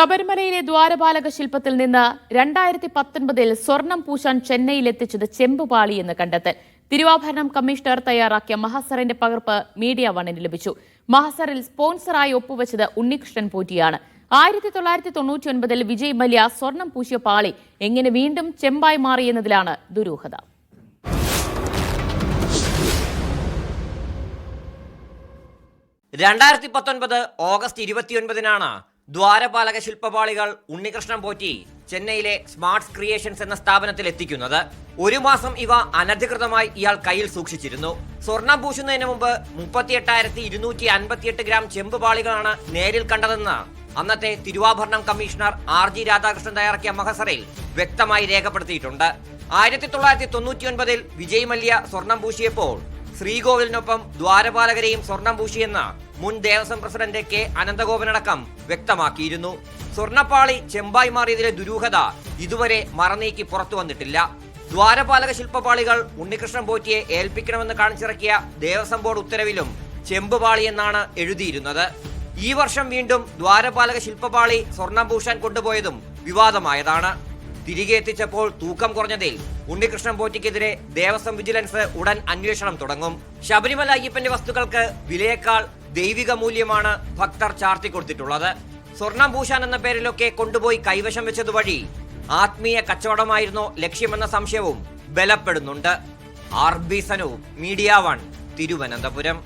ശബരിമലയിലെ ദ്വാരപാലക ശില്പത്തിൽ നിന്ന് രണ്ടായിരത്തി പത്തൊൻപതിൽ സ്വർണം പൂശാൻ ചെന്നൈയിലെത്തിച്ചത് ചെമ്പുപാളി എന്ന് കണ്ടെത്തൽ. തിരുവാഭരണം കമ്മീഷണർ തയ്യാറാക്കിയ മഹസറിന്റെ പകർപ്പ് മീഡിയ വണ്ണിന് ലഭിച്ചു. മഹസറിൽ സ്പോൺസറായി ഒപ്പുവെച്ചത് ഉണ്ണികൃഷ്ണൻ പൂറ്റിയാണ്. ആയിരത്തി തൊള്ളായിരത്തി തൊണ്ണൂറ്റി ഒൻപതിൽ വിജയ് മല്യ സ്വർണം പൂശിയ പാളി എങ്ങനെ വീണ്ടും ചെമ്പായി മാറിയെന്നതിലാണ് ദുരൂഹത. രണ്ടായിരത്തി പത്തൊൻപത് ഓഗസ്റ്റ് ഇരുപത്തിയൊൻപതിനാണ് ദ്വാരപാലക ശില്പപാളികൾ ഉണ്ണികൃഷ്ണൻ പോറ്റി ചെന്നൈയിലെ സ്മാർട്ട്സ് ക്രിയേഷൻസ് എന്ന സ്ഥാപനത്തിൽ എത്തിക്കുന്നത്. ഒരു മാസം ഇവ അനധികൃതമായി ഇയാൾ കയ്യിൽ സൂക്ഷിച്ചിരുന്നു. സ്വർണം പൂശുന്നതിന് മുമ്പ് മുപ്പത്തിയെട്ടായിരത്തി ഇരുന്നൂറ്റി അൻപത്തിയെട്ട് ഗ്രാം ചെമ്പ് പാളികളാണ് നേരിൽ കണ്ടതെന്ന് അന്നത്തെ തിരുവാഭരണം കമ്മീഷണർ ആർ ജി രാധാകൃഷ്ണൻ തയ്യാറാക്കിയ മഹസറിൽ വ്യക്തമായി രേഖപ്പെടുത്തിയിട്ടുണ്ട്. ആയിരത്തി തൊള്ളായിരത്തി തൊണ്ണൂറ്റി ഒൻപതിൽ വിജയ് മല്യ സ്വർണം പൂശിയപ്പോൾ ശ്രീകോവിലിനൊപ്പം ദ്വാരപാലകരെയും സ്വർണം പൂശിയെന്ന് മുൻ ദേവസ്വം പ്രസിഡന്റ് കെ അനന്തഗോപനടക്കം വ്യക്തമാക്കിയിരുന്നു. സ്വർണപ്പാളി ചെമ്പായി മാറിയതിലെ ദുരൂഹത ഇതുവരെ മറനീക്കി പുറത്തു വന്നിട്ടില്ല. ദ്വാരപാലക ശില്പപാളികൾ ഉണ്ണികൃഷ്ണൻ പോറ്റിയെ ഏൽപ്പിക്കണമെന്ന് കാണിച്ചിറക്കിയ ദേവസ്വം ബോർഡ് ഉത്തരവിലും ചെമ്പുപാളി എന്നാണ് എഴുതിയിരുന്നത്. ഈ വർഷം വീണ്ടും ദ്വാരപാലക ശില്പപാളി സ്വർണം പൂശാൻ കൊണ്ടുപോയതും വിവാദമായതാണ്. തിരികെ എത്തിച്ചപ്പോൾ തൂക്കം കുറഞ്ഞതിൽ ഉണ്ണികൃഷ്ണൻ പോറ്റിക്കെതിരെ ദേവസ്വം വിജിലൻസ് ഉടൻ അന്വേഷണം തുടങ്ങും. ശബരിമല അയ്യപ്പന്റെ വസ്തുക്കൾക്ക് വിലയേക്കാൾ ദൈവിക മൂല്യമാണ് ഭക്തർ ചാർത്തിക്കൊടുത്തിട്ടുള്ളത് സ്വർണം പൂശാൻ എന്ന പേരിലൊക്കെ കൊണ്ടുപോയി കൈവശം വെച്ചതുവഴി ആത്മീയ കച്ചവടമായിരുന്നോ ലക്ഷ്യമെന്ന സംശയവും ബലപ്പെടുന്നുണ്ട്. R B Sanu media one Thiruvananthapuram.